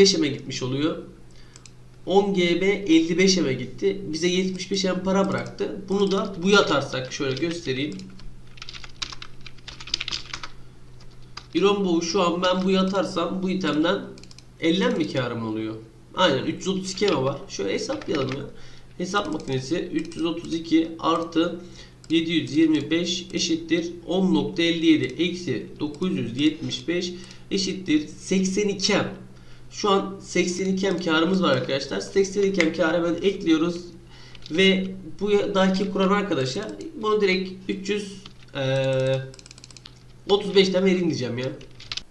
55 M'e gitmiş oluyor. 10 GB 55 M'e gitti. Bize 75 M para bıraktı. Bunu da bu atarsak şöyle göstereyim. İrombo'yu şu an ben bu atarsam bu itemden 50 mi karım oluyor? Aynen 332 mi var? Şöyle hesaplayalım ya. Hesap makinesi 332 artı 725 eşittir 10.57 eksi 975 eşittir 82 M. Şu an 82 M karımız var arkadaşlar. 82 M karı hemen ekliyoruz. Ve bu dahaki kuran arkadaşa bunu direkt 300 eee 35'ten verin diyeceğim ya.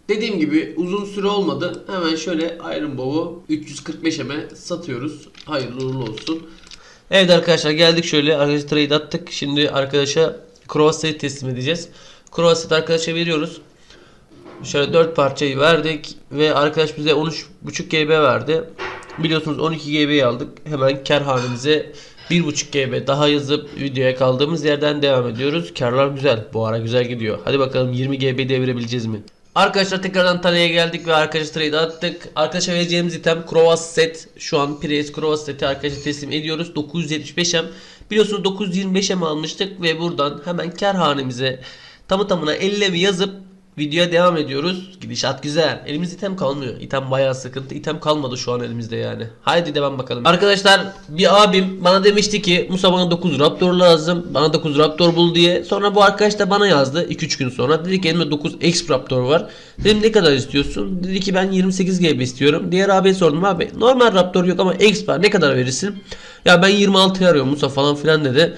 Dediğim gibi uzun süre olmadı. Hemen şöyle Iron Bow'u 345'e satıyoruz. Hayırlı uğurlu olsun. Evet arkadaşlar geldik şöyle arkadaşlar trade attık. Şimdi arkadaşa Cross'ı teslim edeceğiz. Cross'ı arkadaşa veriyoruz. Şöyle 4 parçayı verdik ve arkadaş bize 13.5 GB verdi. Biliyorsunuz 12 GB'yi aldık. Hemen kar hanemize 1.5 GB daha yazıp videoya kaldığımız yerden devam ediyoruz. Karlar güzel. Bu ara güzel gidiyor. Hadi bakalım 20 GB devirebileceğiz mi? Arkadaşlar tekrardan Tane'ye geldik ve arkadaşlar trade attık. Arkadaşa vereceğimiz item Krovas set. Şu an Prius Krovas seti arkadaşa teslim ediyoruz. 975M. Biliyorsunuz 925M almıştık ve buradan hemen kar hanemize tamı tamına 50 mi yazıp Videoya devam ediyoruz. Gidişat güzel. Elimizde item kalmıyor. İtem bayağı sıkıntı. İtem kalmadı şu an elimizde yani. Haydi devam bakalım. Arkadaşlar bir abim bana demişti ki Musa bana 9 Raptor lazım. Bana 9 Raptor bul diye. Sonra bu arkadaş da bana yazdı 2-3 gün sonra. Dedi ki elimde 9 X Raptor var. Dedim ne kadar istiyorsun? Dedi ki ben 28 GB istiyorum. Diğer abiye sordum abi normal Raptor yok ama X var ne kadar verirsin? Ya ben 26 arıyorum Musa falan filan dedi.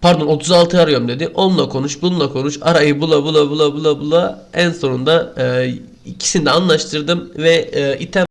Pardon 36 arıyorum dedi. Onunla konuş, bununla konuş. Arayı bula bula bula bula bula. En sonunda e, ikisini de anlaştırdım ve e, item